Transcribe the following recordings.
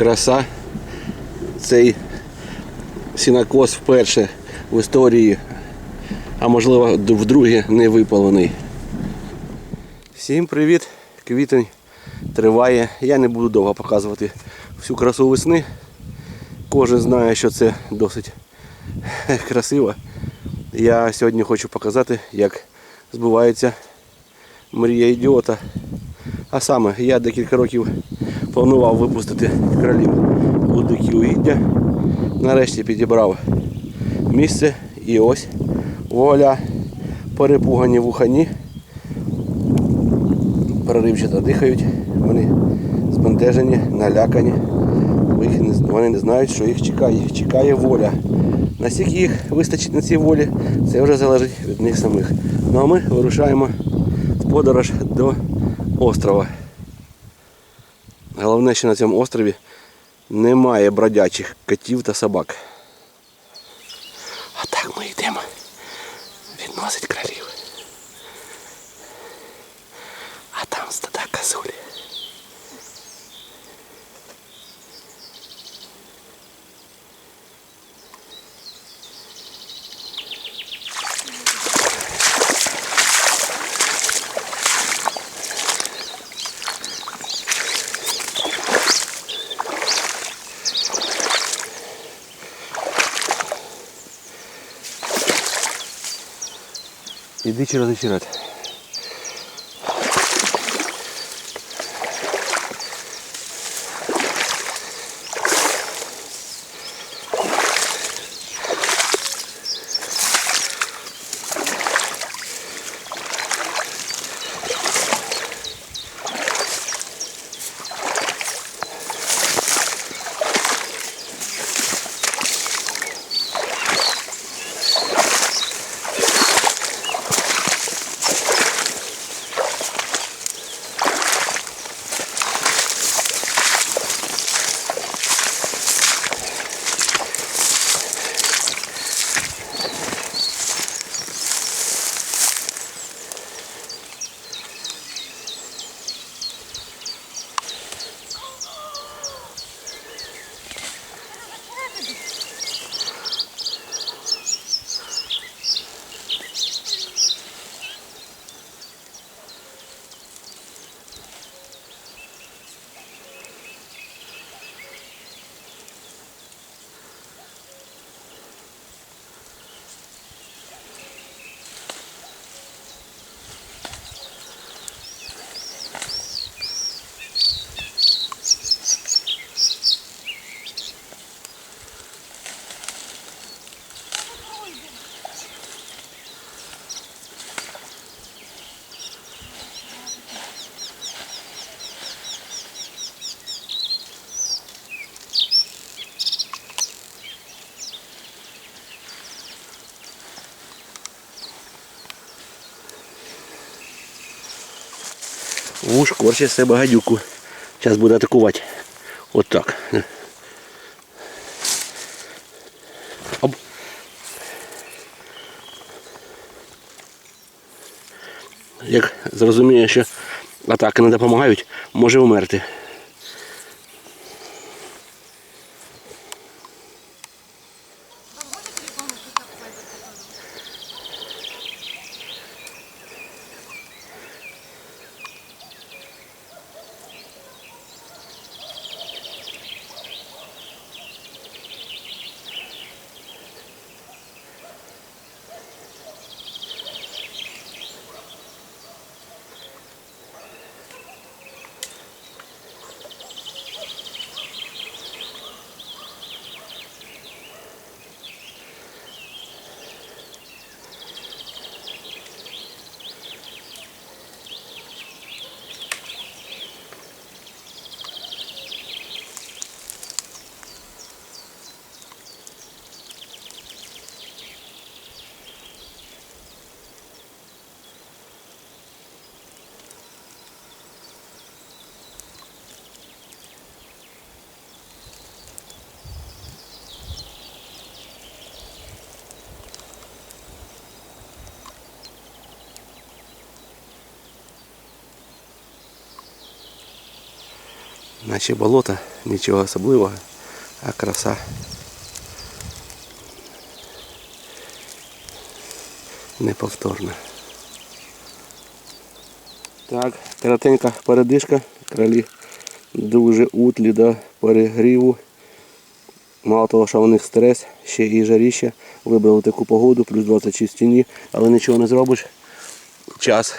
краса. Цей сінокос вперше в історії, а можливо вдруге не випалений. Всім привіт! Квітень триває. Я не буду довго показувати всю красу весни. Кожен знає, що це досить красиво. Я сьогодні хочу показати, як збувається мрія ідіота. А саме, я декілька років планував випустити кролів у дикі угіддя. Нарешті підібрав місце і ось воля, перепугані вухані, переривчато дихають, вони збентежені, налякані. Вони не знають, що їх чекає. Їх чекає воля. Наскільки їх вистачить на цій волі, це вже залежить від них самих. Ну а ми вирушаємо в подорож до острова. Головне, що на цьому острові немає бродячих котів та собак. А так ми йдемо відносить кролів. А там стада козулі. Іди через очерет. Уж корче себе гадюку. Зараз буде атакувати. От так. Оп. Як зрозуміє, що атаки не допомагають, може вмерти. Наче болото, нічого особливого, а краса. Неповторна. Так, коротенька передишка, кролі дуже утлі до перегріву. Мало того, що у них стрес, ще і жаріще. Вибрали таку погоду, плюс 26 тіні, але нічого не зробиш. Час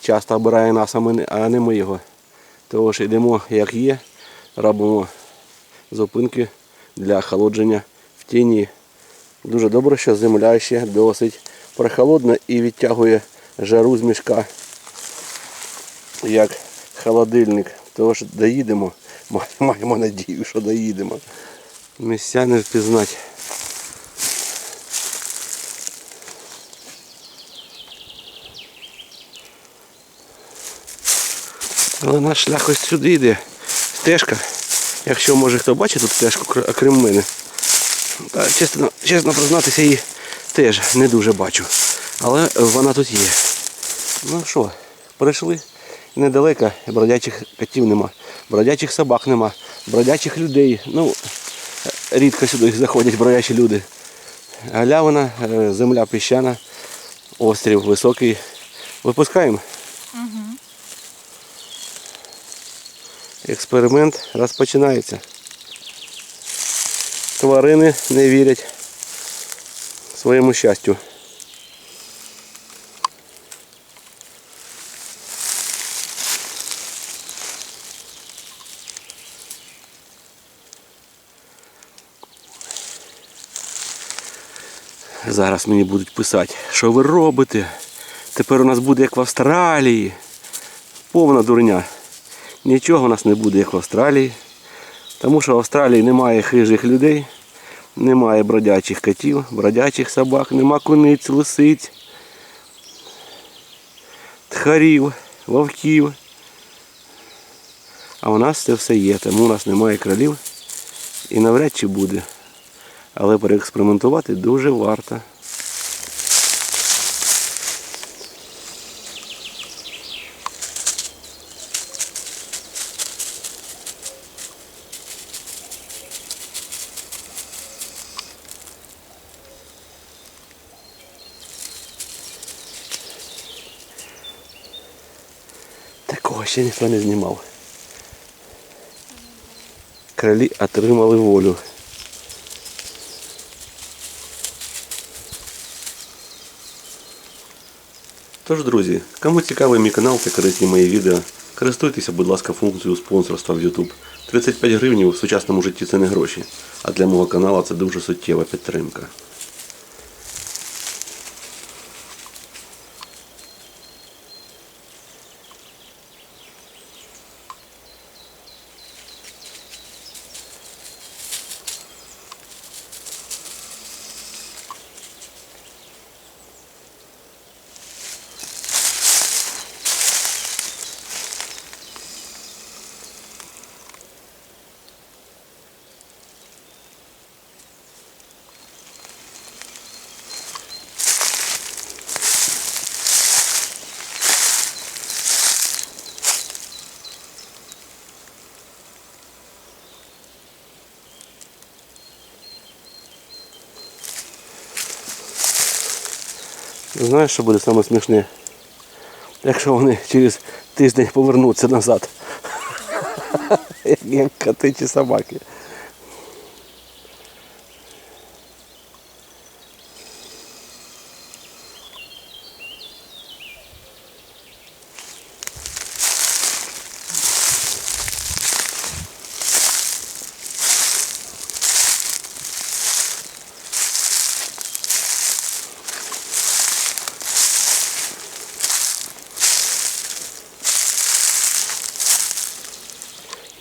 часто обирає нас, а не ми його. Тому що йдемо як є, робимо зупинки для охолодження в тіні. Дуже добре, що земля ще досить прохолодна і відтягує жару з мішка, як холодильник. Тому що доїдемо, маємо надію, що доїдемо. Місця не впізнати. Але наш шлях ось сюди йде. Стежка. Якщо може хто бачить тут стежку, кр- окрім мене. Та, чесно, чесно признатися, її теж не дуже бачу. Але вона тут є. Ну що, прийшли недалеко, бродячих котів нема, бродячих собак нема, бродячих людей. Ну, рідко сюди заходять бродячі люди. Галявина, е, земля піщана, острів високий. Випускаємо. Експеримент розпочинається. Тварини не вірять своєму щастю. Зараз мені будуть писати, що ви робите? Тепер у нас буде як в Австралії. Повна дурня. Нічого у нас не буде, як в Австралії. Тому що в Австралії немає хижих людей, немає бродячих котів, бродячих собак, нема куниць, лисиць, тхарів, вовків. А у нас це все є, тому у нас немає кролів і навряд чи буде. Але переекспериментувати дуже варто. Такого ще ніхто не знімав. Кролі отримали волю. Тож, друзі, кому цікавий мій канал та корисні мої відео, користуйтеся, будь ласка, функцією спонсорства в YouTube. 35 гривень в сучасному житті це не гроші, а для мого каналу це дуже суттєва підтримка. Знаєш, що буде саме смішне? Якщо вони через тиждень повернуться назад. Як- коти чи собаки.